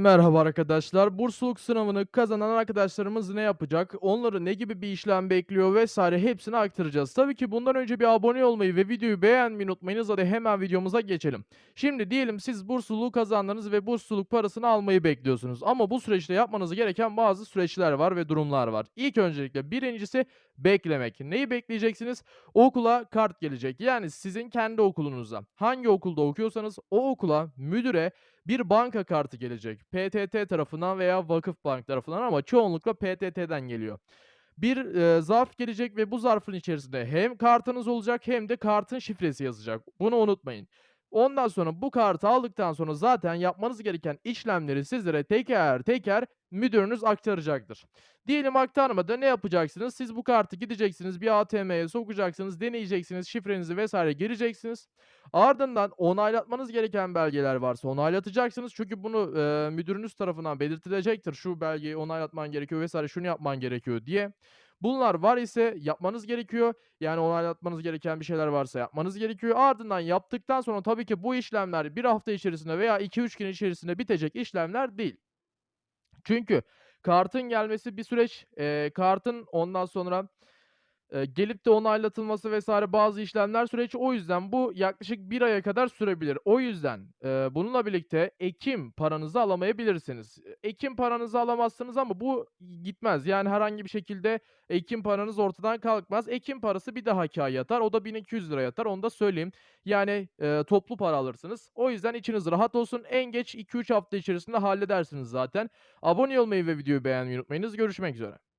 Merhaba arkadaşlar. Bursluluk sınavını kazanan arkadaşlarımız ne yapacak? Onları ne gibi bir işlem bekliyor vesaire hepsini aktaracağız. Tabii ki bundan önce bir abone olmayı ve videoyu beğenmeyi unutmayınız. Hadi hemen videomuza geçelim. Şimdi diyelim siz bursluluğu kazandınız ve bursluluk parasını almayı bekliyorsunuz. Ama bu süreçte yapmanız gereken bazı süreçler var ve durumlar var. İlk öncelikle birincisi beklemek. Neyi bekleyeceksiniz? Okula kart gelecek. Yani sizin kendi okulunuza. Hangi okulda okuyorsanız o okula müdüre bir banka kartı gelecek. PTT tarafından veya Vakıfbank tarafından ama çoğunlukla PTT'den geliyor. Bir, eee, zarf gelecek ve bu zarfın içerisinde hem kartınız olacak hem de kartın şifresi yazacak. Bunu unutmayın. Ondan sonra bu kartı aldıktan sonra zaten yapmanız gereken işlemleri sizlere teker teker müdürünüz aktaracaktır. Diyelim aktarmada ne yapacaksınız? Siz bu kartı gideceksiniz, bir ATM'ye sokacaksınız, deneyeceksiniz, şifrenizi vesaire gireceksiniz. Ardından onaylatmanız gereken belgeler varsa onaylatacaksınız. Çünkü bunu, eee, müdürünüz tarafından belirtilecektir. Şu belgeyi onaylatman gerekiyor vesaire şunu yapman gerekiyor diye. Bunlar var ise yapmanız gerekiyor. Yani onaylatmanız gereken bir şeyler varsa yapmanız gerekiyor. Ardından yaptıktan sonra tabii ki bu işlemler 1 hafta içerisinde veya 2-3 gün içerisinde bitecek işlemler değil. Çünkü kartın gelmesi bir süreç. Eee, kartın ondan sonra, gelip de onaylatılması vesaire bazı işlemler süreç. O yüzden bu yaklaşık 1 aya kadar sürebilir. O yüzden, eee, bununla birlikte ekim paranızı alamayabilirsiniz. Ekim paranızı alamazsınız ama bu gitmez. Yani herhangi bir şekilde ekim paranız ortadan kalkmaz. Ekim parası bir dahaki ay yatar. O da ₺1.200 yatar. Onu da söyleyeyim. Yani, eee, toplu para alırsınız. O yüzden içiniz rahat olsun. En geç 2-3 hafta içerisinde halledersiniz zaten. Abone olmayı ve videoyu beğenmeyi unutmayınız. Görüşmek üzere.